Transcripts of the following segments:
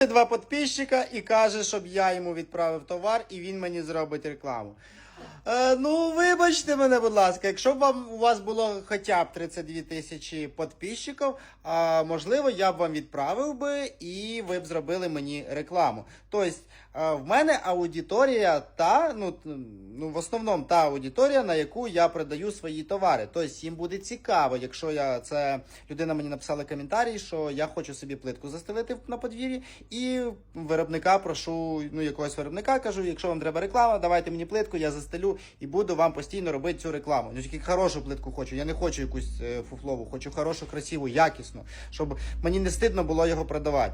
Два подписчика і каже, щоб я йому відправив товар, і він мені зробить рекламу. Е, ну, вибачте мене, будь ласка, якщо б вам у вас було хоча б 32 тисячі підписчиків, а, можливо, я б вам відправив би і ви б зробили мені рекламу. Тобто, е, в мене аудиторія та, ну, ну, в основному та аудиторія, на яку я продаю свої товари. Тобто, їм буде цікаво, якщо я це людина мені написала коментарі, що я хочу собі плитку застелити на подвір'ї, і виробника прошу, ну якогось виробника кажу, якщо вам треба реклама, давайте мені плитку, я застелю і буду вам постійно робити цю рекламу. Ну тільки хорошу плитку хочу. Я не хочу якусь е, фуфлову, хочу хорошу, красиву, якісну, щоб мені не стидно було його продавати.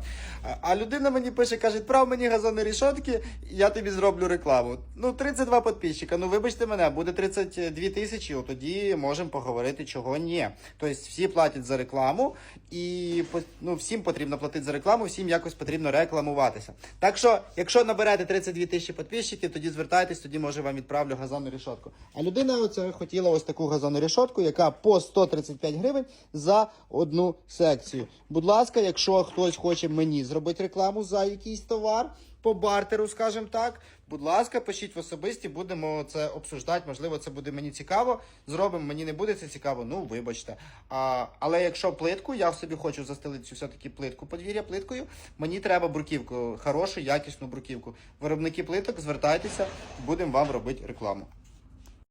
А, людина мені пише, каже, відправ мені газонні рішотки, я тобі зроблю рекламу. Ну, 32 підписчика. Ну вибачте мене, буде 32 тисячі, тоді можемо поговорити, чого ні. Тобто всі платять за рекламу, і ну, всім потрібно платити за рекламу, всім якось потрібно рекламуватися. Так що, якщо наберете 32 тисячі підписчиків, тоді звертайтесь, тоді може вам відправлю газонну рішотку. А людина оце хотіла ось таку газонну рішотку, яка по 135 гривень за одну секцію. Будь ласка, якщо хтось хоче мені зробити рекламу за якийсь товар. По бартеру, скажімо так, будь ласка, пишіть в особисті, будемо це обсуждати. Можливо, це буде мені цікаво. Зробимо, мені не буде це цікаво. Ну вибачте. А, але якщо плитку, я в собі хочу застелити цю все-таки плитку подвір'я плиткою. Мені треба бруківку, хорошу, якісну бруківку. Виробники плиток, звертайтеся, будемо вам робити рекламу.